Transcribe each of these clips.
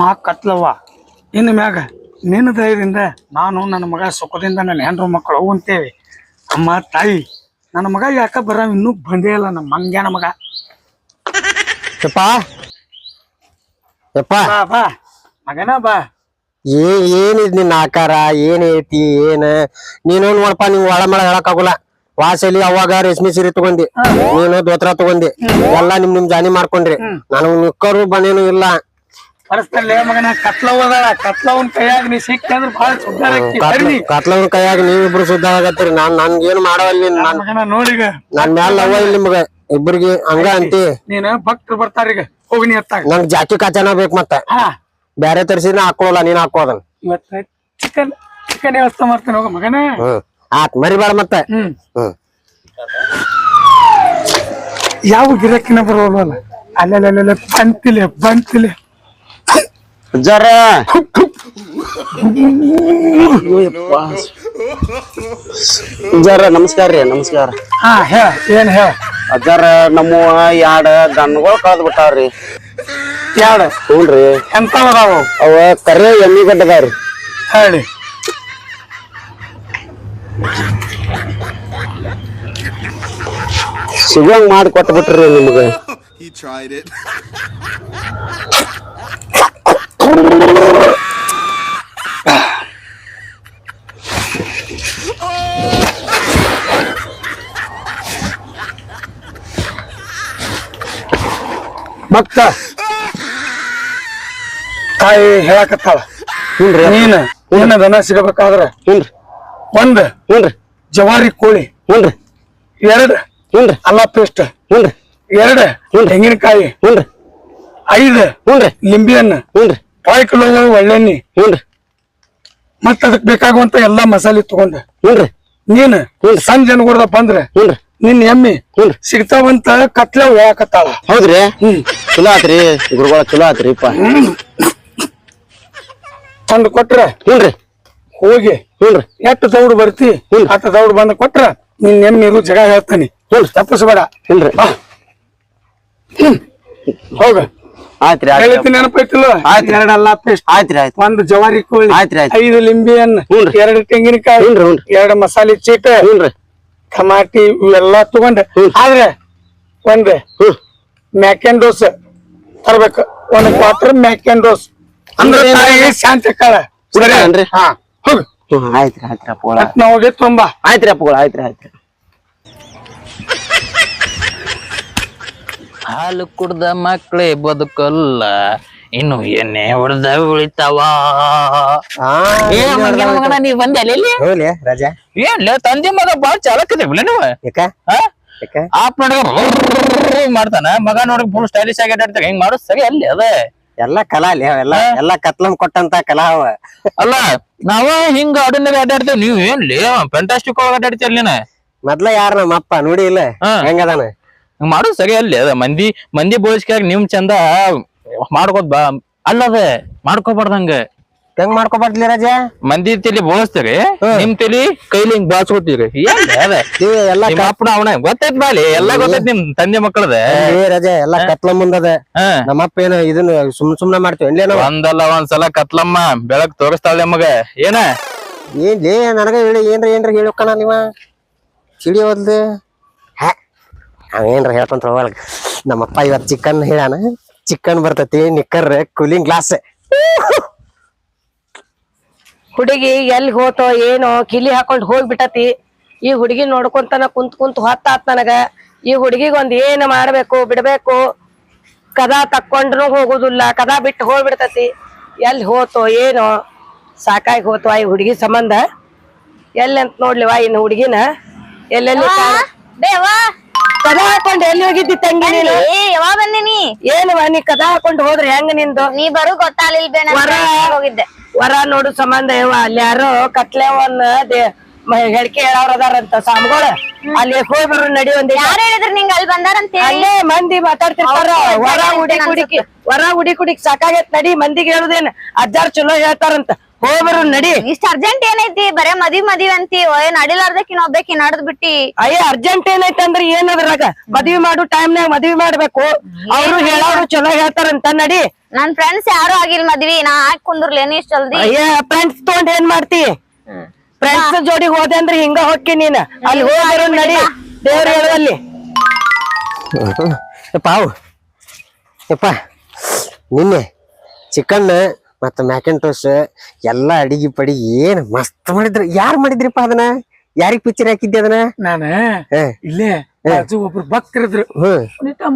ಅಮ್ಮ ಕತ್ಲವ್ವ. ಇನ್ನು ಮ್ಯಾಗ ನಿನ್ನ ಧೈರ್ಯದಿಂದ ನಾನು ನನ್ನ ಮಗ ಸುಖದಿಂದ ನನ್ನ ಹೆಂಡ್ರು ಮಕ್ಕಳು ಅಂತೇವಿ. ಅಮ್ಮ ತಾಯಿ ನನ್ನ ಮಗ ಯಾಕ ಬರ ಇನ್ನೂ ಬಂದೇ ಇಲ್ಲ ನಮ್ಮ ಮಂಗ್ಯಾನ ಮಗ. ಯಪ್ಪ. ಯಪ್ಪ. ಬಾ ಬಾ. ಮಗನ ಬಾ. ಏ ಏನಿದ್ ನಿನ್ನ ಆಕಾರ ಏನೈತಿ ಏನ ಏನ್? ನೀನು ನೋಡಪ್ಪ ನಿಂಗ್ ಒಳ ಮಳ ಹೇಳಕ್ಕಾಗಲ್ಲ. ವಾಸಲಿ ಅವಾಗ ರೇಷ್ಮೆ ಸೀರೆ ತಗೊಂಡಿ ನೀನು ದೋತ್ರ ತಗೊಂಡಿ ಎಲ್ಲಾ ನಿಮ್ ನಿಮ್ ಜಾನಿ ಮಾಡ್ಕೊಂಡ್ರಿ. ನನಗ್ ನಿಕ್ಕರು ಬನೇನು ಇಲ್ಲ. ಪರಿಸ್ತಲ್ಲೇ ಮಗನ ಕತ್ಲವ್ವದಾಳ ಕತ್ಲವನ್ ಕೈಯಾಗ ನೀ ಸಿಕ್ಕಂದ್ರ ಭಾಳ ಸುದ್ದಾರಕ್ಕಿ ಬರ್ರಿ. ಕತ್ಲವನ್ ಕೈಯಾಗ ನೀವಿಬ್ರು ಸುದ್ದ ಆಗತ್ತೀರಿ. ನಾನ್ ನನ್ಗೇನು ಮಾಡವಲ್ಲಿ ನಾನ್? ಮಗನ ನೋಡಿಗ ನನ್ ಮ್ಯಾಲ ಲವ್ವ ಇಲ್ಲ ನಿಮ್ಗ. ಇಬ್ಬರಿಗೆ ಹಂಗ ಅಂತಿ. ನೀನ್ ಭಕ್ತರು ಬರ್ತಾರೀಗ ಹೋಗಿ ನೀ ಎತ್ತಾಗ. ನಂಗ್ ಜಾಕಿ ಕಾಚನ ಬೇಕ್ ಮತ್ತ. ಬ್ಯಾರೆ ತರಸಿನ ಹಾಕೊಳ್ಳಲ್ಲ ನೀನ್ ಹಾಕೋದನ್ ಇವತ್ತ ಚಿಕನ್ ಚಿಕನ್ ವ್ಯವಸ್ಥೆ ಮಾಡ್ತೇನೆ ಹೋಗ ಮಗನ. ಆತ್ ಮರಿಬೇಡ ಮತ್ತ. ಯಾವ ಗಿರಕಿನ ಬರೋಲ್ಲ ಅಲ್ಲೆಲ್ಲ ಬಂತಿಲೆ ಬಂತಿಲೆ. ಜರ ಜರ ನಮಸ್ಕಾರ ರೀ ನಮಸ್ಕಾರ. ಹಾ ಹೇಳ ಏನ್ ಹೇಳ? ಅಜ್ಜಾರ ನಮ್ಮ ಎರಡ್ ದನಗಳು ಯಾಡು ಬಿಟ್ಟಾವ್ರಿ ಯಾಡ? ಹ್ಞೂನ್ರಿ ಅದಾವು? ಅವ ಕರೆ ಎಮ್ಮಿ ಗಡ್ಡದಾವ್ರಿ. ಹೇಳಿ. ಸಿಗೋಂಗ್ ಮಾಡಿ ಕೊಟ್ಬಿಟ್ರಿ ನಿಮ್ಗೆ. ಭಕ್ತ. ತಾಯಿ ಹೇಳಕತ್ತಾಳ. ಹ್ಞೂನ್ರಿ ನೀನ್ ಏನ ದನ ಸಿಗಬೇಕಾದ್ರ ಹ್ಞೂನ್ರಿ ಒಂದ್ ಹ್ಞೂನ್ರಿ ಜವಾರಿ ಕೋಳಿ. ಹುನ್ರಿ. ಎರಡ್ ಹುನ್ರಿ. ಅಲ್ಲ ಪೇಸ್ಟ್. ಹುನ್ರಿ. ಎರಡ್ ತೆಂಗಿನಕಾಯಿ. ಹುನ್ರಿ. ಐದ್ ಹುನ್ರಿ. ಲಿಂಬೆ ಹಣ್ಣು ಹುನ್ರಿ. ಪಾಯ್ ಕಿಲೋ ಒಳ್ಳೆಣ್ಣಿ. ಹುನ್ರಿ. ಮತ್ತ ಅದಕ್ ಬೇಕಾಗುವಂತ ಎಲ್ಲಾ ಮಸಾಲೆ ತಗೊಂಡ. ಹುನ್ರಿ. ನೀನ್ ಸಂಜೆ ಅನ್ಗುಡ್ದ ಬಂದ್ರ ಹ್ಞೂನ್ರಿ ನಿನ್ ಎಮ್ಮಿ ಸಿಗ್ತಾವಂತ ಕತ್ಲೆ ಹೋಗಾಕತ್ತಾಳ ಹೌದ್ರಿ? ಹ್ಮ್. ಚಲೋ ಆತ್ರಿ ಗುರುಗಳ ಚಲೋ ಆತ್ರಿ ತಂದು ಕೊಟ್ರ? ಹ್ಞೂನ್ರಿ. ಹೋಗಿ. ಹ್ಞೂನ್ರಿ. ಎಷ್ಟು ದೌಡ್ ಬರ್ತಿ? ಅಷ್ಟ ದೌಡ್ ಬಂದ ಕೊಟ್ರ ನಿನ್ ಎಮ್ಮಿ ಇರು ಜಗ ಹೇಳ್ತಾನೆ. ಹ್ಞೂ ತಪ್ಪಿಸ್ಬೇಡ. ಇಲ್ರಿ. ಹೋಗ. ಆಯ್ತ್ರಿ ನೆನಪೈತಿಲ್ಲ? ಆಯ್ತು. ಎರಡಲ್ಲ ಪೇಸ್ಟ್ ಆಯ್ತ್ರಿ ಆಯ್ತು ಒಂದು ಜವಾರಿ ಕೋಳಿ. ಆಯ್ತ್ರಿ, ಆಯ್ತು. ಐದು ಹಣ್ಣು ಹ್ಞೂನ್ರಿ. ಎರಡು ತೆಂಗಿನಕಾಯಿ. ಎರಡು ಮಸಾಲೆ ಚೀಟ. ಹ್ಞೂನ್ರಿ. ಟಮಾಟಿ ಇವೆಲ್ಲ ತಗೊಂಡ್ರೆ ಆದ್ರೆ ಒಂದ್ ಹ್ಮ್. ಮ್ಯಾಕೆನ್ ಡೋಸ್ ತರ್ಬೇಕು. ಒಂದ್ ಕ್ವಾರ್ಟರ್ ಮ್ಯಾಕೆನ್ ಡೋಸ್ ಅಂದ್ರೆ ಅಂದ್ರೆ ಶಾಂತಿ ಕಾಳ. ಸರಿ. ಹಾ. ಹೋಗ್. ಆಯ್ತ್ರಿ ಆಯ್ತ್ರಿ ಅಪ್ಪಗಳ. ನಾವು ಹೋಗಿ ತುಂಬಾ. ಆಯ್ತ್ರಿ ಅಪ್ಪಗಳ ಆಯ್ತ್ರಿ ಆಯ್ತ್ರಿ. ಹಾಲು ಕುಡ್ದ ಮಕ್ಳೇ ಬದುಕಲ್ಲ. ಇನ್ನು ಎನ್ನೇ ಹೊಡೆದ ಉಳಿತಾವ. ಮಗನ ನೀ ಬಂದೆ ಅಲ್ಲಿ ಹೋಗ್ಲಿ ರಾಜಾ. ತಂದೆ ಮಗ ಬಾಳ ಚಾಲಕದೆ ಬಿಡ ನೀವು ಯಾಕ? ಆಪ್ ನೋಡಿದ್ರೆ ಮಾಡ್ತಾನ. ಮಗ ನೋಡಿ ಫುಲ್ ಸ್ಟೈಲಿಶ್ ಆಗಿ ಅಡ್ಡಾಡ್ತಾರೆ ಹಿಂಗ್ ಮಾಡೋದು ಸರಿ ಅಲ್ಲಿ ಅದೇ. ಎಲ್ಲ ಕಲಾ ಅಲ್ಲಿ ಎಲ್ಲ ಎಲ್ಲ ಕತ್ಲಂ ಕೊಟ್ಟಂತ ಕಲಾ ಅವ. ಅಲ್ಲ ನಾವ ಹಿಂಗ ಆರ್ಡಿನರಿ ಅಡ್ಡಾಡ್ತೇವ್. ನೀವ್ ಏನ್ಲಿ ಫ್ಯಾಂಟಾಸ್ಟಿಕ್ ಒಳಗ ಅಡ್ಡಾಡ್ತೀಯ ನೀನ? ಮೊದ್ಲ ಯಾರ ನಮ್ಮ ಅಪ್ಪ? ನೋಡಿ ಇಲ್ಲ. ಹೆಂಗದಾನ ಮಾಡೋದು ಸರಿ ಅಲ್ಲಿ ಅದ. ಮಂದಿ ಮಂದಿ ಬೋಳಿಸ್ಕ್ಯಾಗ ನಿಮ್ ಚಂದ ಮಾಡ್ಕೋದ್ ಬಾ. ಅಲ್ಲದ ಮಾಡ್ಕೋಬಾರ್ದಂಗ ಹೆಂಗ್. ಮಾಡ್ಕೊಬಾರ್ದ್ಲಿ ರಾಜಾ? ಮಂದಿ ತಲಿ ಬೋಳಿಸ್ತೀರಿ ನಿಮ್ ತಲಿ ಕೈಲಿ ಹಿಂಗ್ ಬಾಚ್ಕೋತೀರಿ ಏನ್ ಅದ ಎಲ್ಲ ಅಪ್ಪನ ಅವನ ಗೊತ್ತೈತ್ ಬಾಲಿ ಎಲ್ಲ ಗೊತ್ತೈತ್ ನಿಮ್ ತಂದೆ ಮಕ್ಕಳದ. ಏ ರಾಜಾ ಎಲ್ಲ ಕತ್ಲ ಮುಂದದ. ನಮ್ಮಪ್ಪ ಏನ ಇದನ್ನ ಸುಮ್ ಸುಮ್ನೆ ಮಾಡ್ತೀವಿ ಒಂದಲ್ಲ ಒಂದ್ಸಲ ಕತ್ಲಮ್ಮ ಬೆಳಗ್ ತೋರಿಸ್ತಾಳೆ ಮಗ ಏನ? ಏನ್ ಏನ್ಲೇ ನನಗ ಹೇಳಿ ಏನ್ರ ಏನ್ರ ಹೇಳಕ್ಕಣ ನೀವ? ಅವ ಏನ್ರ ಹೇಳ್ಕೊಂತ ಹೋಗಲ್ಲ. ನಮ್ಮಪ್ಪ ಇವತ್ ಚಿಕನ್ ಹೇಳಾನ ಚಿಕನ್ ಬರ್ತತಿ ನಿಕ್ಕರ್ ಕೂಲಿಂಗ್ ಗ್ಲಾಸ್ ಹುಡುಗಿ ಎಲ್ಲಿ ಹೋತೋ ಏನೋ ಕಿಲಿ ಹಾಕೊಂಡ್ ಹೋಗ್ಬಿಟ್ಟತಿ ಈ ಹುಡುಗಿ ನೋಡ್ಕೊಂತನ ಕುಂತ್ ಕುಂತ್ ಹೊತ್ತಾತ್ ನನಗ. ಈ ಹುಡುಗಿಗೊಂದ್ ಏನ್ ಮಾಡ್ಬೇಕು ಬಿಡ್ಬೇಕು? ಕದ ತಕ್ಕೊಂಡ್ರು ಹೋಗುದಿಲ್ಲ ಕದ ಬಿಟ್ಟು ಹೋಗ್ಬಿಡ್ತತಿ. ಎಲ್ಲಿ ಹೋತೋ ಏನೋ ಸಾಕಾಗಿ ಹೋತೋ ಈ ಹುಡುಗಿ ಸಂಬಂಧ. ಎಲ್ಲಿ ಅಂತ ನೋಡ್ಲಿವಾ ಇನ್ನು ಹುಡುಗಿನ? ಎಲ್ಲೆಲ್ಲಿ ಬೇವಾ ಕದ ಹಾಕೊಂಡ್ ಎಲ್ಲಿ ಹೋಗಿದ್ದಿ ತಂಗಿ ನೀನು? ಯಾವಾಗ ಬಂದಿನಿ ಏನು ನೀ ಕದಾ ಹಾಕೊಂಡ್ ಹೋದ್ರೆ ಹೆಂಗ ನಿಂದು? ನೀ ಬರು ಗೊತ್ತಾಗ್ಲಿಲ್ಲ ಬೇ ನಾನು ವರ ಹೋಗಿದ್ದೆ? ವರ ನೋಡು ಸಂಬಂಧ ಯಾವ ಅಲ್ಲಿ ಯಾರೋ ಕತ್ಲೆವನ್ನ ಹೆಡ್ಕೆ ಹೇಳವ್ರ ಅದಾರಂತ ಸಾಮಗೋಳ ಅಲ್ಲಿ ಹೋಗಿ ಬರೋ ನಡಿ ಒಂದ್ ಯಾರು ಹೇಳಿದ್ರು ನಿಂಗ ಅಲ್ಲಿ ಬಂದಾರಂತ ಅಲ್ಲೇ ಮಂದಿ ಮಾತಾಡ್ತಿರ್ತಾರ. ವರ ಉಡಿ ಕುಡಿಕಿ ವರ ಉಡಿ ಕುಡಿಕ್ ಸಾಕಾಗೈತ್ ನಡಿ ಮಂದಿಗೆ ಹೇಳುದೇನ್. ಅಜ್ಜಾರ್ ಚಲೋ ಹೇಳ್ತಾರಂತ. ಹೋಗ್ಬರು ನಡಿ. ಇಷ್ಟ ಅರ್ಜೆಂಟ್ ಏನೈತಿ? ಬರೇ ಮದ್ವಿ ಮದ್ವಿ ಅಂತಿ. ಏನ್ ನಡಿಲಾರ್ದಕ್ ಇನ್ನೊಬ್ಬಕಿ ನಡ್ದ್ ಬಿಟ್ಟಿ? ಅಯ್ಯ ಅರ್ಜೆಂಟ್ ಏನೈತಿ ಅಂದ್ರೆ ಏನ್ ಅದ್ರಾಗ ಮದ್ವಿ ಮಾಡು ಟೈಮ್ನಾಗ ಮದ್ವಿ ಮಾಡ್ಬೇಕು. ಅವ್ರು ಹೇಳೋರು ಚಲೋ ಹೇಳ್ತಾರಂತ ನಡಿ. ನನ್ ಫ್ರೆಂಡ್ಸ್ ಯಾರು ಆಗಿಲ್ಲ ಮದ್ವಿ. ನಾ ಹಾಕ್ ಕುಂದ್ರಲೇನಿ ಇಷ್ಟ ಜಲ್ದಿ? ಅಯ್ಯ ಫ್ರೆಂಡ್ಸ್ ತಗೊಂಡ್ ಏನ್ ಮಾಡ್ತಿ? ಫ್ರೆಂಡ್ಸ್ ಜೋಡಿ ಹೋದೆ ಅಂದ್ರೆ ಹಿಂಗ ಹೊಕ್ಕಿ ನೀನ್. ಅಲ್ಲಿ ಹೋಗ್ಬರು ನಡಿ. ದೇವ್ರ ಹೇಳುವಲ್ಲಿ ಪಾವು ಅವು. ಯಪ್ಪ ನಿನ್ನೆ ಚಿಕನ್ ಮತ್ತ ಮ್ಯಾಕೆಂಟೋಸ್ ಎಲ್ಲಾ ಅಡಿಗೆ ಪಡಿಗೆ ಏನ್ ಮಸ್ತ್ ಮಾಡಿದ್ರು. ಯಾರು ಮಾಡಿದ್ರಿಪ್ಪ ಅದನ್ನ? ಯಾರಿಗ್ ಪಿಕ್ಚರ್ ಹಾಕಿದ್ದೆ ಅದನ್ನ? ನಾನ. ಇಲ್ಲೇ ಬಾಜು ಒಬ್ರು ಭಕ್ತರಿದ್ರು.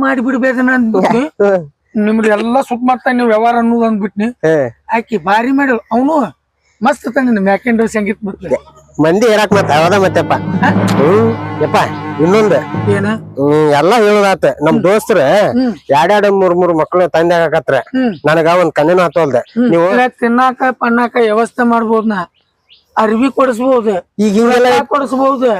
ಮಾಡಿ ಬಿಡ್ಬೇಕನ್ನ ಅಂದ್ಬಿಟ್ಟು ನಿಮ್ದು ಎಲ್ಲಾ ಸುತ್ತ ಮಾಡ್ತಾ ನೀವು ವ್ಯವಹಾರ ಅನ್ನೋದು ಅಂದ್ಬಿಟ್ನಿ. ಹಾಕಿ ಆಕಿ ಭಾರಿ ಮಾಡಿ ಅವನು ಮಸ್ತ್ ತಂದಿನ ಮ್ಯಾಕೆಂಡೋಸ್ ಹೆಂಗಿತ್ ಬಿಡ್ತಾರೆ ಮಂದಿ ಹೇಳಕ್ ಮತ್ತ ಯಾವ್ದ ಮತ್ತೆಪ್ಪ. ಹ್ಮ್ ಯಪ್ಪ ಇನ್ನೊಂದ್. ಏನ? ಹ್ಮ್ ಎಲ್ಲಾ ಹೇಳುದಾತ. ನಮ್ ದೋಸ್ತರ ಎರಡೆರಡು ಮೂರ್ ಮೂರ್ ಮಕ್ಳು ತಂದೆ ಹಾಕತ್ರ. ನನಗ ಒಂದ್ ಕಣ್ಣಿನ ಹತ್ತೋಲ್ದೆ ನೀವು ತಿನ್ನಾಕ ಪನ್ನಾಕ ವ್ಯವಸ್ಥೆ ಮಾಡ್ಬೋದ್ ನಾ ಅರ್ವಿ ಕೊಡಿಸಬಹುದು ಈಗ ಹಿಂಗೆಲ್ಲ ರೊಕ್ಕ ಕೊಡಿಸ್ಬೋದು.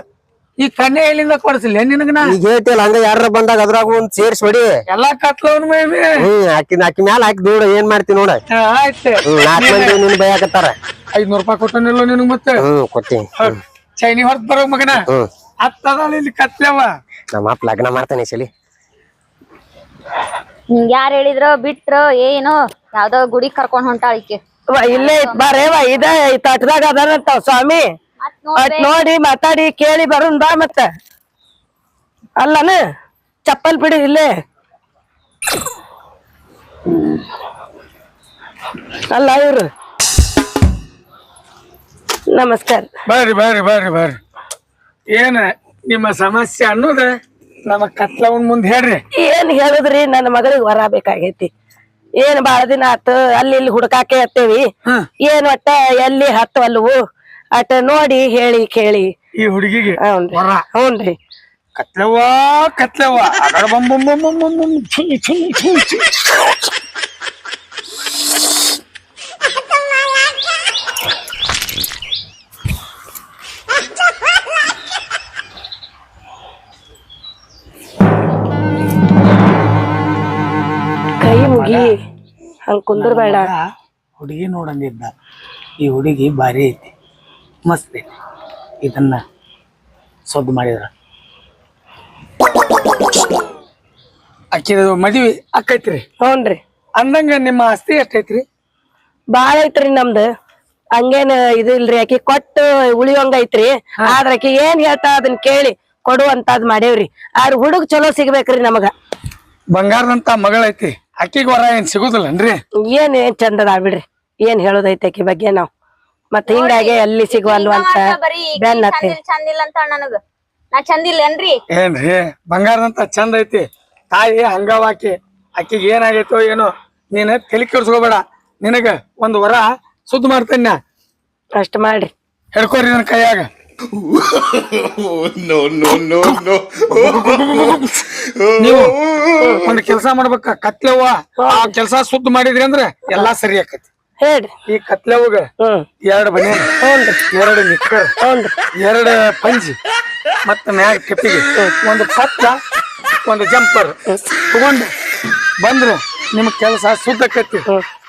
ಈ ಕಣ್ಣೆ ಎಲ್ಲಿಂದ ಕೊಡಿಸಿಲ್ಲ? ನಿನಗ ನಾ? ಈಗ ಹೇಳ್ತಿಲ್ಲ ಹಂಗ ಯಾರ ಬಂದಾಗ ಅದ್ರಾಗ ಒಂದ್ ಸೇರ್ಸ್ ಹೊಡಿ. ಎಲ್ಲಾ ಕತ್ಲವನ್ ಮೇಬಿ. ಹ್ಮ್ ಆಕಿ ಆಕಿ ಮ್ಯಾಲ ಹಾಕಿ ದೂಡ ಏನ್ ಮಾಡ್ತೀನಿ ನೋಡ. ಆಯ್ತು. ನಿನ್ ಭಯ ಮಂದಿ ನಿನ್ ಬೈಯಾಕತ್ತಾರ. ಐದ್ನೂರ್ ರೂಪಾಯಿ ಕೊಟ್ಟನಿಲ್ಲ ನಿನಗ್ ಮತ್ತೆ? ಹ್ಮ್ ಕೊಡ್ತೀನಿ ಹೌದ್. ಚೈನಿ ಹೊರತ್ ಬರೋ ಮಗನ? ಹತ್ತದಾಳ ಇಲ್ಲಿ ಕತ್ಲವ. ನಮ್ಮ ಅಪ್ಪ ಲಗ್ನ ಮಾಡ್ತಾನೆ ಈ ಸಲಿ. ನಿಂಗ್ ಯಾರ್ ಹೇಳಿದ್ರು ಬಿಟ್ರು ಏನು? ಯಾವ್ದೋ ಗುಡಿ ಕರ್ಕೊಂಡ್ ಹೊಂಟಾಳಿಕೆ ಇಲ್ಲೇ ಬಾರೇವಾ ಇದೇ ತಟ್ದಾಗ ಅದಾರಂತ ಸ್ವಾಮಿ. ಅಟ್ ನೋಡಿ ಮಾತಾಡಿ ಕೇಳಿ ಬರೋನ್ ಬಾ ಮತ್ತ. ಅಲ್ಲನ ಚಪ್ಪಲ್ ಬಿಡಿ ಇಲ್ಲೇ. ಅಲ್ಲ ಇವ್ರು. ನಮಸ್ಕಾರ. ಬರ್ರಿ ಬರ್ರಿ ಬರ್ರಿ ಬರ್ರಿ. ಏನ ನಿಮ್ಮ ಸಮಸ್ಯೆ ಅನ್ನೋದ ನಮ್ಮ ಕತ್ಲವನ್ ಮುಂದ್ ಹೇಳ್ರಿ. ಏನ್ ಹೇಳಿದ್ರಿ? ನನ್ನ ಮಗಳಿಗೆ ವರ ಬೇಕಾಗೈತಿ. ಏನ್ ಬಾಳ ದಿನ ಆತು ಅಲ್ಲಿ ಇಲ್ಲಿ ಹುಡುಕಾಕೆ ಹತ್ತೇವಿ. ಏನ್ ಒಟ್ಟ ಎಲ್ಲಿ ಹತ್ತವಲ್ವು ಅಟ ನೋಡಿ ಹೇಳಿ ಕೇಳಿ. ಈ ಹುಡುಗಿಗೆ ವರ. ಹ್ಞೂನ್ರಿ ಕತ್ಲೆವ್ವ ಕತ್ಲೆವ್ವ. ಅದರ ಛೀ, ಛೀ, ಛೀ, ಛೀ. ಕೈ ಮುಗಿ. ಹಂಗ್ ಕುಂದ್ರಬೇಡ. ಹುಡುಗಿ ನೋಡಂಗಿದ್ದ. ಈ ಹುಡುಗಿ ಭಾರಿ ಐತಿ. ಮಸ್ತ್ ಐತಿ ಇದನ್ನ ಸದ್ದು ಮಾಡಿದ್ರ. ಅಕ್ಕಿದ ಮದ್ವಿ ಅಕ್ಕೈತ್ರಿ ಹ್ಞೂನ್ರಿ ಅಂದಂಗ ನಿಮ್ಮ ಆಸ್ತಿ ಎಷ್ಟೈತ್ರಿ? ಬಾಳ ಐತ್ರಿ ನಮ್ದು. ಹಂಗೇನ್ ಇದು ಇಲ್ರಿ ಅಕ್ಕಿ ಕೊಟ್ಟು ಉಳಿಯೋಂಗ ಐತ್ರಿ. ಆದ್ರ ಆಕಿ ಏನ್ ಹೇಳ್ತಾ ಅದನ್ನ ಕೇಳಿ ಕೊಡುವಂತಾದ್ ಮಾಡೇವ್ರಿ ಆದ್ರ ಹುಡುಗ ಚಲೋ ಸಿಗ್ಬೇಕ್ರಿ ನಮಗ. ಬಂಗಾರದಂತ ಮಗಳೈತಿ ಅಕ್ಕಿಗೆ ವರ ಏನ್ ಸಿಗುದಿಲ್ಲನ್ರಿ? ಏನ್ ಏನ್ ಚಂದದ ಬಿಡ್ರಿ. ಏನ್ ಹೇಳೋದೈತಿ ಅಕ್ಕಿ ಬಗ್ಗೆ ನಾವ್. ಮತ್ ಹಿಂಗಾಗಿ ಎಲ್ಲಿ ಸಿಗುವಲ್ವ ಅಂತ ನನಗ ನಾ ಏನ್ರಿ? ಬಂಗಾರದಂತ ಚಂದ ಐತಿ. ತಾಯಿ ಹಂಗವಾಕಿ ಅಕ್ಕಿಗೆ ಏನಾಗೈತೋ ಏನೋ ನೀನ್ ತಲೆ ಕೆಡ್ಸ್ಕೋಬೇಡ. ನಿನಗ ಒಂದ್ ವರ ಸುದ್ದ ಮಾಡ್ತೇನೆ ಫಸ್ಟ್ ಅಷ್ಟ್ ಮಾಡ್ರಿ. ಹಿಡ್ಕೋರಿ ನನ್ನ ಕೈಯಾಗ. ನೀವು ಒಂದ್ ಕೆಲಸ ಮಾಡ್ಬೇಕ ಕತ್ಲೆವ್ವ. ಆ ಕೆಲಸ ಸುದ್ದ ಮಾಡಿದ್ರಿ ಅಂದ್ರೆ ಎಲ್ಲಾ ಸರಿ ಆಕತಿ. ಹೇಳ್ರಿ ಈ ಕತ್ಲೆವ್ಗ ಎರಡು ಬನಿಯ ಬನಿಯನ್ ಎರಡು ನಿಕ್ಕರ್. ಎರಡು ಪಂಜಿ. ಮತ್ತ ಮ್ಯಾಗ ಕೆಪ್ಪಿಗೆ ಒಂದು ಪತ್ತ ಒಂದು ಜಂಪರ್. ತಗೊಂಡು ಬಂದ್ರು. ನಿಮ್ ಕೆಲಸ ಸುದ್ದ ಕತ್ತಿ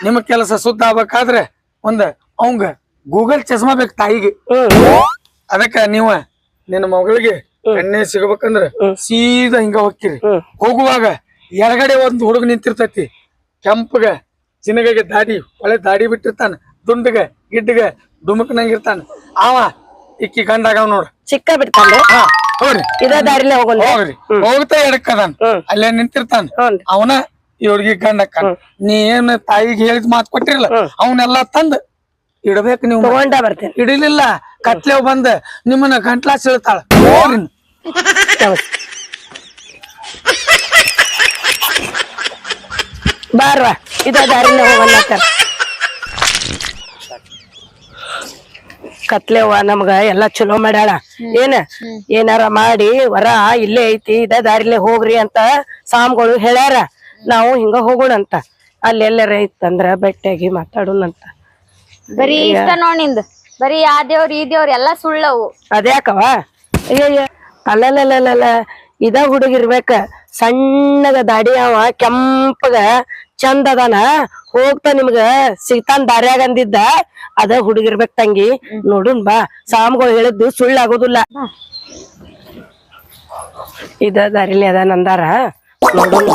ನಿಮ್ ಕೆಲಸ ಸುದ್ದ ಆಗ್ಬೇಕಾದ್ರೆ ಒಂದ್ ಅವಂಗ ಗೂಗಲ್ ಚಸ್ಮಾ ಬೇಕು ತಾಯಿಗೆ. ಅದಕ್ಕ ನೀವ ನಿನ್ನ ಮಗಳಿಗೆ ಎಣ್ಣೆ ಸಿಗಬೇಕಂದ್ರ ಸೀದಾ ಹಿಂಗ ಹೋಗ್ತಿರಿ. ಹೋಗುವಾಗ ಎರಗಡೆ ಒಂದು ಹುಡುಗ ನಿಂತಿರ್ತೈತಿ. ಕೆಂಪಗ ಚಿನ್ನಗಗೆ ದಾಡಿ ಒಳ್ಳೆ ದಾಡಿ ಬಿಟ್ಟಿರ್ತಾನ. ದುಂಡಗ ಗಿಡ್ಡಗ ಡುಮಕ್ನಂಗಿರ್ತಾನ ಅವ ಇಕ್ಕಿ ಗಂಡಾಗವ್ ನೋಡ್ರಿ ಚಿಕ್ಕ ಬಿಡ್ತಾನೆ ಹೋಗ್ರಿ. ಇದ ದಾರಿಲೇ ಹೋಗೋಣ ಹೋಗ್ರಿ. ಹೋಗ್ತಾ ಎಡಕ್ಕದಾನ ಅಲ್ಲೇ ನಿಂತಿರ್ತಾನ. ಅವನ ಇವ್ರಿಗೆ ಗಂಡಕ್ಕ. ನೀ ಏನ್ ತಾಯಿಗೆ ಹೇಳಿದ್ ಮಾತು ಕೊಟ್ಟಿರಲ್ಲ ಅವನ್ನೆಲ್ಲಾ ತಂದ್. ಇಡಬೇಕು ನೀವು. ತಗೊಂಡ ಬರ್ತೇನೆ. ಹಿಡಿಲಿಲ್ಲ ಕತ್ಲೆವ್ ಬಂದ. ನಿಮ್ಮನ್ನ ಗಂಟ್ಲಾ ಸೀಳ್ತಾಳ. ಹೋಗ್ರಿ. ಬಾರ್ವಾ ಇದ ದಾರಿನ ಹೋಗೋಣ ಕತ್ಲೆವ್ವ ನಮ್ಗ ಎಲ್ಲಾ ಚಲೋ ಮಾಡ್ಯಾಳ. ಏನ? ಏನಾರ ಮಾಡಿ ವರ ಇಲ್ಲೇ ಐತಿ ಇದ ದಾರಿಲೆ ಹೋಗ್ರಿ ಅಂತ ಸಾಮ್ಗಳು ಹೇಳ್ಯಾರ. ನಾವು ಹಿಂಗ ಹೋಗೋಣ ಅಂತ. ಅಲ್ಲಿ ಎಲ್ಲಾರ ಇತ್ತಂದ್ರ ಬೆಟ್ಟಾಗಿ ಮಾತಾಡೋಣಂತ ಬರೀ ಇಷ್ಟ ನೋಡ್ ನಿಂದ್. ಬರೀ ಆ ದೇವ್ರ ಈ ದೇವ್ರ ಎಲ್ಲಾ ಸುಳ್ಳವು. ಅದ್ಯಾಕವ ಅಲ್ಲಲ್ಲಲ್ಲ ಇದ ಹುಡುಗಿರ್ಬೇಕ. ಸಣ್ಣಗ ದಾಡಿ ಅವ ಕೆಂಪಗ ಚಂದ ಅದಾನ. ಹೋಗ್ತಾ ನಿಮ್ಗ ಸಿಗ್ತಾನ್ ದಾರ್ಯಾಗ ಅಂದಿದ್ದ. ಅದ ಹುಡುಗಿರ್ಬೇಕ್ ತಂಗಿ. ನೋಡುನ್ ಬಾ ಸಾಮ್ಗಳು ಹೇಳಿದ್ದು ಸುಳ್ಳ ಆಗೋದಿಲ್ಲ ಇದ ದಾರಿಲಿ ಅದ ನಂದಾರ ನೋಡುನ್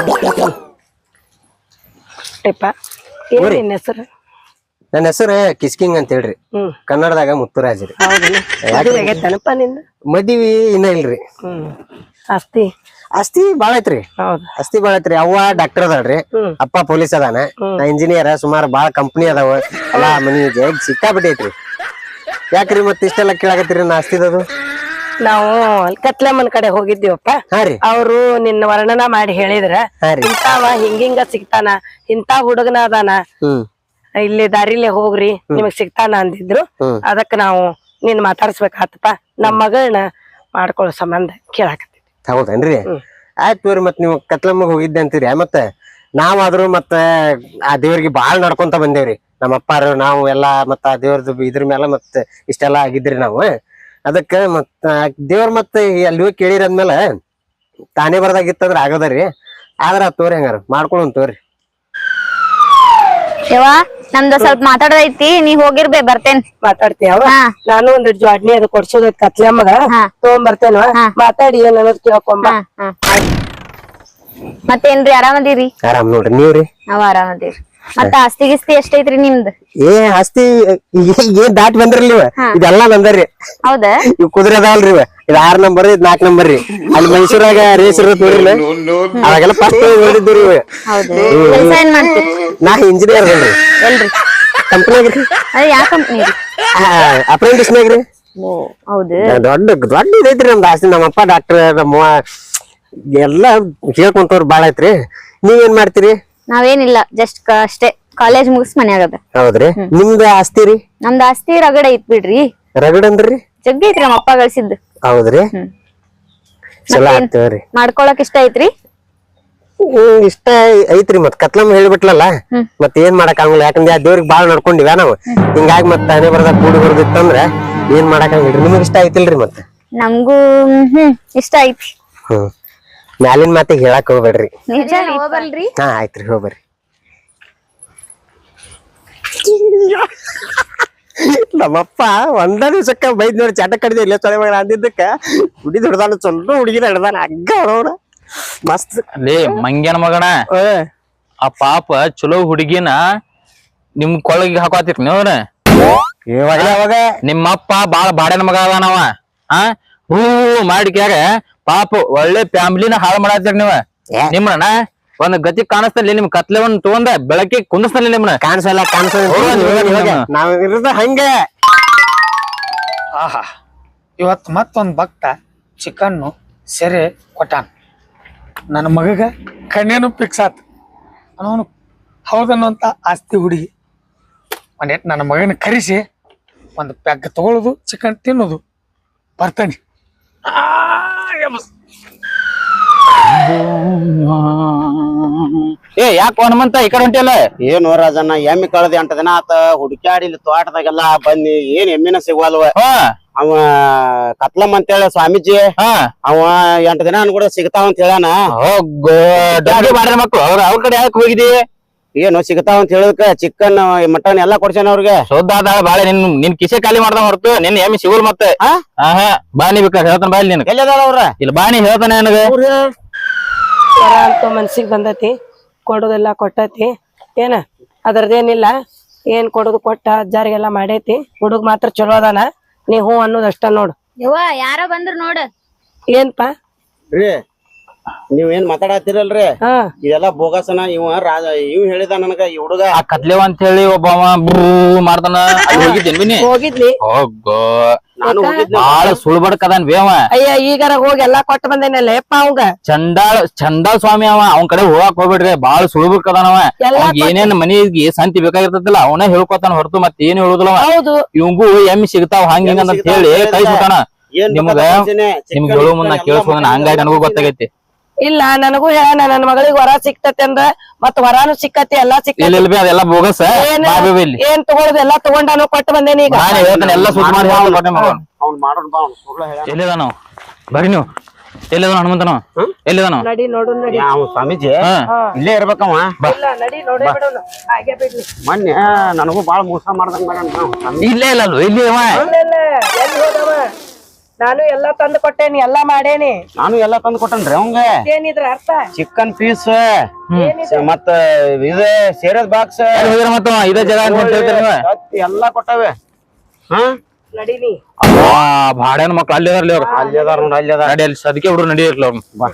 ಯಪ್ಪ ಏನ್ ಹೆಸರು? ನನ್ನ ಹೆಸರು ಕಿಸ್ಕಿಂಗ್ ಅಂತ ಹೇಳ್ರಿ. ಕನ್ನಡದಾಗ ಮುತ್ತುರಾಜ್ ರೀ. ಮದುವೆ ಇನ್ನ ಇಲ್ರಿ. ಆಸ್ತಿ. ಆಸ್ತಿ ಬಾಳ ಐತ್ರಿ. ಅಸ್ತಿ ಆಸ್ತಿ ಬಾಳ ಐತ್ರಿ. ಅವ್ವ ಡಾಕ್ಟರ್ ಅದಾಳ್ರಿ. ಅಪ್ಪ ಪೊಲೀಸ್ ಅದಾನ. ನಾ ಇಂಜಿನಿಯರ್ ಸುಮಾರು ಬಾಳ ಕಂಪ್ನಿ ಅದಾವ. ಎಲ್ಲಾ ಮನಿ ಜಗ್ ಸಿಕ್ಕಾಬಿಟ್ಟಿ ಐತ್ರಿ ಯಾಕ್ರಿ ಮತ್ ಇಷ್ಟೆಲ್ಲ ಕೇಳಾಕತ್ತೀರಿ ನಾ ಆಸ್ತಿದದು ನಾವು ಕತ್ಲೆಮ್ಮನ್ ಕಡೆ ಹೋಗಿದ್ದೀವಪ್ಪ. ಅವರು ನಿನ್ನ ವರ್ಣನ ಮಾಡಿ ಹೇಳಿದ್ರ. ಇಂತಾವ ಹಿಂಗಿಂಗ ಸಿಗ್ತಾನ ಇಂತ ಹುಡುಗನ ಅದಾನ. ಇಲ್ಲಿ ದಾರಿಲೇ ಹೋಗ್ರಿ ನಿಮಗ್ ಸಿಗ್ತಾನ ಅಂದಿದ್ರು. ಅದಕ್ಕ ನಾವು ನಿನ್ ಮಾತಾಡ್ಸ್ಬೇಕಾತಪ್ಪ. ನಮ್ ಮಗಳನ್ನ ಮಾಡ್ಕೊಳ್ಳೋ ಸಂಬಂಧ ಕೇಳಾಕತ್ತೀವಿ. ಹೌದನ್ರಿ ಆಯ್ತು ತೋರಿ ಮತ್ತೆ ನೀವು ಕತ್ಲಮ್ಮಗ್ ಹೋಗಿದ್ದೆ ಅಂತೀರಿ. ಮತ್ತೆ ನಾವಾದ್ರೂ ಮತ್ತ ಆ ದೇವ್ರಿಗೆ ಬಾಳ್ ನಡ್ಕೊಂತ ಬಂದೇವ್ರಿ. ನಮ್ಮ ಅಪ್ಪಾರು ನಾವು ಎಲ್ಲಾ ಮತ್ತ ಆ ದೇವ್ರದ್ದು ಇದ್ರ ಮೇಲೆ ಮತ್ತೆ ಇಷ್ಟೆಲ್ಲಾ ಆಗಿದ್ರಿ ನಾವು. ಅದಕ್ಕ ಮತ್ತ ದೇವ್ರ ಮತ್ತೆ ಅಲ್ಲಿ ಹೋಗಿ ಕೇಳಿರಂದ್ಮೇಲೆ ತಾನೇ ಬರ್ದಾಗಿತ್ತಂದ್ರ ಆಗದರಿ ಆದ್ರ ತೋರಿ ಹಂಗಾರ ಮಾಡ್ಕೊಳೋನ್ ತೋರಿ. ಯವ್ವ ನಮ್ದ ಸ್ವಲ್ಪ ಮಾತಾಡೋದೈತಿ ನೀ ಹೋಗಿರ್ಬೇ ಬರ್ತೇನ್. ಮಾತಾಡ್ತೀಯವ ಹಾ. ನಾನು ಒಂದ್ ಜಾಡ್ನಿ ಅದು ಕೊಡ್ಸೋದ ಕತ್ಲಮ್ಮಗ ಹಾ. ಮಾತಾಡಿ ಏನ್ ಅನ್ನೋದ್ ಕೇಳ್ಕೊಂಬ ಮತ್ತೇನ್ರಿ ಆರಾಮದಿರಿ? ಆರಾಮ್ ನೋಡ್ರಿ ನೀವ್ರಿ? ನಾವ್ ಆರಾಮದಿರಿ. ಮತ್ತ ಆಸ್ತಿ ಗಿಸ್ತಿ ಎಷ್ಟೈತ್ರಿ ನಿಮ್ದ್? ಏ ಆಸ್ತಿ ಏನ್ ದಾಟಿ ಬಂದ್ರಿ ನೀವ್ ಇದೆಲ್ಲಾ ನಂದರಿ ಹೌದಾ? ಇವ್ ಕುದುರೆ ಅದಾವಲ್ರಿ ಇವ. ಇದ್ ಆರ್ ನಂಬರ್ ಇದ್ ನಾಕ್ ನಂಬರ್ ರೀ. ಅಲ್ಲಿ ಮೈಸೂರಾಗ ರೇಸ್ ಇರೋದ್ ನೋಡ್ರಿ ಅವಾಗೆಲ್ಲ ಫಸ್ಟ್ ನೋಡಿದ್ರಿ ಕೆಲ್ಸ ಏನ್ ಮಾಡ್ತೀರಿ? ನಾ ಇಂಜಿನಿಯರ್ ಅಲ್ರಿ ಎಲ್ರಿ. ಕಂಪ್ನಿಯಾಗ ರೀ ಅದ್ ಯಾವ ಕಂಪ್ನಿ ಅಪ್ರೆಂಟಿಸ್ ಅಪ್ರೆಂಟಿಸ್ನಾಗ ಹೌದು. ದೊಡ್ಡ ದೊಡ್ಡ ಇದೈತ್ರಿ ನಮ್ದು ಆಸ್ತಿ. ನಮ್ಮಪ್ಪ ಡಾಕ್ಟರ್ ನಮ್ಮ ಎಲ್ಲ ಕೇಳ್ಕೊಂತವ್ರ ಬಾಳ ಐತ್ರಿ. ನೀವೇನ್ ಮಾಡ್ತೀರಿ? ನಾವೇನಿಲ್ಲ ಜಸ್ಟ್ ಅಷ್ಟೇ. ಕಾಲೇಜ್ ಮುಗಿಸ್ ಮನ್ಯಾಗದ ಹೌದ್ರಿ. ನಿಮ್ದು ಆಸ್ತಿ ರೀ? ನಮ್ದು ಆಸ್ತಿ ರಗಡ ಐತ್ ಬಿಡ್ರಿ ರಗಡ್ ಅಂದ್ರಿ? ಜಗ್ಗಿ ಐತ್ರಿ ನಮ್ಮ ಅಪ್ಪ ಗಳಿಸಿದ್ದು. ಹೌದ್ರಿ. ಚಲೋ ಮಾಡ್ಕೊಳಕ್ ಇಷ್ಟ ಐತ್ರಿ? ಇಷ್ಟ ಐತ್ರಿ ಮತ್ ಕತ್ಲಮ್ಮ ಹೇಳ್ಬಿಟ್ಲಲ್ಲ ಮತ್ ಏನ್ ಮಾಡಕ್ ಆಗಲ್ಲ ಯಾಕಂದ್ರೆ ಆ ದೇವ್ರಿಗೆ ಬಾಳ್ ನಡ್ಕೊಂಡಿವ ನಾವು. ಹಿಂಗಾಗಿ ಮತ್ ತಾನೆ ಬರ್ದ ಕೂಡಿ ಬರ್ದಿತ್ತಂದ್ರ ಏನ್ ಮಾಡಕ್ ಆಗಲ್ರಿ ನಿಮಗ್ ಇಷ್ಟ ಐತಿಲ್ರಿ ಮತ್ ನಮ್ಗೂ ಇಷ್ಟ ಐತಿ ಹ್ಮ್. ಮ್ಯಾಲಿನ ಮಾತಿಗೆ ಹೇಳಕ್ ಹೋಗ್ಬೇಡ್ರಿ. ಹೋಗಲ್ರಿ? ಹಾ ಆಯ್ತ್ರಿ ಹೋಗ್ಬರ್ರಿ. ನಮ್ಮಪ್ಪ ಒಂದ ದಿವ್ಸಕ್ಕ ಬೈದ್ ನೋಡಿ ಚಟ ಕಡಿದ ಇಲ್ಲ ತೊಳೆ ಮಗ ಅಂದಿದ್ದಕ್ಕ ಹುಡಿ ಹಿಡ್ದಾನ ಚೊಲ್ಲ ಹುಡುಗಿನ ಹಿಡ್ದಾನ ಅಗ್ಗ ನೋಡ ಮಸ್ತ್. ಲೇ ಮಂಗ್ಯನ ಮಗಣ ಆ ಪಾಪ ಚಲೋ ಹುಡುಗಿನ ನಿಮ್ ಕೊಳಗಿ ಹಾಕೋತಿರ್ ನೀವ್ರ ಅವಾಗ ನಿಮ್ಮಪ್ಪ ಬಾಳ ಬಾಡನ ಮಗ ಅದಾನವ ಆ ಹೂ ಮಾಡಿಕ್ಯಾಗ ಪಾಪ ಒಳ್ಳೆ ಫ್ಯಾಮಿಲಿನ ಹಾಳು ಮಾಡತ್ತೀರಿ ನೀವ. ನಿಮ್ಮಣ್ಣ ನಿಮ್ಮನ ಒಂದ್ ಗತಿ ಕಾಣಿಸ್ತಲ್ಲಿ ನಿಮ್ ಕತ್ಲೆ ಒಂದ್ ತಗೊಂಡ ಬೆಳಕಿ ಕುಂದಿಸ್ತಲ್ಲಿ ನಿಮ್ನ ಕಾಣಿಸಲ್ಲ. ನಾವ್ ಹಂಗೆ. ಆಹಾ ಇವತ್ ಮತ್ತೊಂದು ಭಕ್ತ ಚಿಕನ್ನು ಸೆರೆ ಕೊಟ್ಟಾನ. ನನ್ನ ಮಗಗ ಕಣ್ಣೇನು ಫಿಕ್ಸ್ ಆತು. ಅನ್ನೋನು ಹೌದನ್ನುವಂಥ ಆಸ್ತಿ ಹುಡುಗಿ. ಒಂದೇಟ್ ನನ್ನ ಮಗನ ಕರೆಸಿ, ಒಂದು ಪ್ಯಾಕ್ ತಗೊಳ್ಳೋದು ಚಿಕನ್ ತಿನ್ನೋದು. ಬರ್ತಾನೆ. ಏ ಯಾಕೆ ಹನುಮಂತ ಈ ಕಡೆ ಹೊಂಟಿಯಲ್ಲ? ಏನು ರಾಜಣ್ಣ ಎಮ್ಮಿ ಕಳೆದ ಅಂತ ದಿನ ಆತ ಹುಡುಕ್ಯಾಡಿ ಇಲ್ಲಿ ತೋಟದಾಗೆಲ್ಲ ಬನ್ನಿ ಏನ್ ಎಮ್ಮಿನ ಸಿಗವಲ್ವ? ಹಾ. ಅವ ಕತ್ಲಮ್ ಅಂತೇಳಿ ಸ್ವಾಮೀಜಿ ಹಾ. ಅವ ಎಂಟ ದಿನ ಅನ್ಕೂಡ ಸಿಗ್ತಾವ ಅಂತ ಹೇಳಾನ ಹೋಗೋ ಡಬ್ಬಿ ಮಕ್ಳು ಅವ್ರ ಅವ್ರ ಕಡೆ ಯಾಕೆ ಹೋಗಿದಿ? ಏನು ಸಿಗ್ತಾವ ಅಂತ ಹೇಳದಕ್ಕ ಚಿಕನ್ ಮಟನ್ ಎಲ್ಲಾ ಕೊಡ್ಸೇನ ಅವ್ರಿಗೆ. ಶುದ್ಧ ಆದ ಬಾಳೆ ನಿನ್ ನಿನ್ ಕಿಸೆ ಖಾಲಿ ಮಾಡ್ದ ಹೊರತು ನಿನ್ ಎಮ್ಮಿ ಸಿಗುಲ್ ಮತ್ತೆ. ಆ? ಆಹಾ ಬಾನಿ ಬೇಕಾ ಹೇಳ್ತಾನ ಬಾಯಲ್ಲಿ ನಿನ್ ಎಲ್ಲಿ ಅದಾರ ಅವ್ರ? ಇಲ್ಲಿ ಬಾನಿ ಹೇಳ್ತಾನೆ ನನಗೆ. ವರ ಅಂತ ಮನ್ಸಿಗೆ ಬಂದತಿ ಕೊಡೋದೆಲ್ಲ ಕೊಟ್ಟತಿ. ಏನ ಅದ್ರದ್ದೇನಿಲ್ಲ ಏನ್ ಕೊಡೋದು ಕೊಟ್ಟ ಅಜ್ಜಾರಿಗೆಲ್ಲ ಮಾಡೈತಿ. ಹುಡುಗ ಮಾತ್ರ ಚಲೋ ಅದಾನ ನೀ ಹ್ಞೂ ಅನ್ನೋದಷ್ಟ ನೋಡು. ಯವ್ವ ಯಾರ ಬಂದ್ರ ನೋಡ. ಏನ್ಪಾ? ರೀ ನೀವ್ ಏನ್ ಮಾತಾಡತ್ತೀರಲ್ರಿ ಇದೆಲ್ಲ ಬೋಗಸನ ಇವ ರಾಜ ಇವ್ ಹೇಳಿದ ನನಗ ಈ ಹುಡುಗ. ಆ ಕತ್ಲೆವ ಅಂತ ಹೇಳಿ ಒಬ್ಬವ ಬ್ರೂ ಮಾಡ್ತಾನ. ಅಲ್ಲಿ ಹೋಗಿದ್ದೇನ್ ಬಿನಿ ಹೋಗಿದ್ನಿ. ಹೋಗೋ ನಾನು ಹೋಗಿದ್ನ. ಬಾಳ ಸುಳ್ಬಡ್ಕದಾನ್ ಬೇವ ಅಯ್ಯ ಈಗಾರ ಹೋಗಿ ಎಲ್ಲಾ ಕೊಟ್ಟು ಬಂದೇನಲ್ಲ ಯಪ್ಪ ಅವಂಗ? ಚಂದಾಳ ಚಂದಾಳ ಸ್ವಾಮಿ ಅವ. ಅವನ್ ಕಡೆ ಹೋಗಾಕ್ ಹೋಗ್ಬಿಡ್ರಿ. ಬಾಳ ಸುಳ್ಬಡ್ಕದಾನವ ಏನೇನ್ ಮನಿಗೆ ಸಂತಿ ಬೇಕಾಗಿರ್ತದಿಲ್ಲ ಅವನ ಹೇಳ್ಕೊತಾನ ಹೊರತು ಮತ್ತೆ ಏನ್ ಹೇಳುದಿಲ್ಲ. ಹೌದು. ಇವಂಗೂ ಎಮ್ಮಿ ಸಿಗ್ತಾವ ಹಂಗ ಹಿಂಗ ಅಂತ ಹೇಳಿ ಕೈ ಸುತ್ತಾನ ನಿಮ್ಗ. ನಿಮ್ಗೆ ಹೇಳುವ ಮುನ್ನ ಕೇಳಿಸ್ಬೋದ ಕೇಳಿಸ್ಕೊಂಡ ಹಂಗಾಗಿ ನನಗೂ ಗೊತ್ತಾಗೈತಿ. ಇಲ್ಲ ನನಗೂ ಹೇಳ ನನ್ನ ಮಗಳಿಗೆ ವರ ಸಿಕ್ತತಿ ಅಂದ್ರ ಮತ್ ವರಾನು ಸಿಕ್ಕತಿ ಎಲ್ಲಾ ಇಲ್ಲ ಸಿಕ್ಕತಿ ಇಲ್ಲ ಅದೆಲ್ಲ ಬೋಗಸ್. ಏನ್ ಏನ್ ತಗೊಳೋದು ಎಲ್ಲಾ ತಗೊಂಡಾನು ಕೊಟ್ಟು ಬಂದೇನಿ ಈಗ. ನಾನು ಹೇಳ್ತಾನೆ ಎಲ್ಲ ಸುದ್ದಿ ಮಾಡಿ ಹೇಳ್ತಾನೆ ಮಗ. ಅವ್ನ್ ಮಾಡೋಣ ಬಾ ಸುಳ್ಳು ಹೇಳ್ಯಾನ. ಎಲ್ಲಿದ ನಾವು ಬರ್ರಿ ನೀವು. ಎಲ್ಲಿದಾನ ಹನುಮಂತನ? ಎಲ್ಲಿದಾನ? ನಡಿ ನೋಡು ನಡಿ. ಯಾವ ಸ್ವಾಮೀಜಿ? ಇಲ್ಲೇ ಇರ್ಬೇಕವ ಇಲ್ಲ ನಡಿ ನೋಡೇ ಬಿಡೋಣ ಹಾಗೆ ಬಿಡ್ಲಿ. ಮೊನ್ನೆ ನನಗೂ ಬಾಳ ಮೋಸ ಮಾಡ್ದಂಗ ಇಲ್ಲೇ ಇಲ್ಲ ಅಲ್ವ? ಇಲ್ಲಿ ಅವ ಇಲ್ಲ. ಎಲ್ಲಿ ಹೋದವ? ನಾನು ಎಲ್ಲ ತಂದು ಕೊಟ್ಟೇನಿ ಎಲ್ಲ ಮಾಡೇನಿ. ನಾನು ಎಲ್ಲಾ ತಂದು ಕೊಟ್ಟನ್ರಿ ಅವಂಗ. ಏನಿದ್ರ ಅರ್ಥ? ಚಿಕನ್ ಪೀಸ್ ಮತ್ತ ಇದೆ ಸೇರದ ಬಾಕ್ಸ್ ಮತ್ತ ಇದೇ ಜಾಗ ಅಂತ ಹೇಳ್ತೀರಿ ನೀವು? ಎಲ್ಲಾ ಕೊಟ್ಟವೆ. ಹಾ? ನಡೀನಿ. ಬಾಡ್ಯಾನ ಮಕ್ಳು ಅಲ್ಲಿ ಅದಾರ್ಲಿ ಅವ್ರು. ಅಲ್ಲಿ ಅದಾರ ನೋಡಿ ಅಲ್ಲಿ ಅದಾರ. ನಡಿ ಅಲ್ಲಿ ಸದಕ್ಕೆ ಹುಡುಗ್ರು ನಡಿ ಇರ್ಲಿ ಅವ್ರು ಬಾ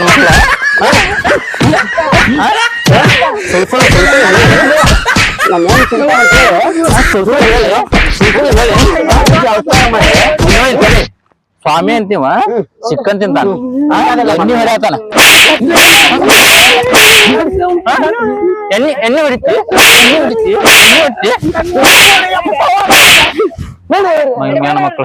ಮಕ್ಳ? ಸ್ವಾಮಿ ಅಂತೀವ? ಚಿಕ್ಕನ್ ತಿಂತಾನ ಎಣ್ಣೆ ಹೊಡ್ಯಾತಾನ ಎಣ್ಣಿ ಎಣ್ಣೆ ಹೊಡಿತಿ? ಎಣ್ಣೆ ಹೊಡಿತಿ? ಎಣ್ಣೆ ಹೊಡಿತಿ?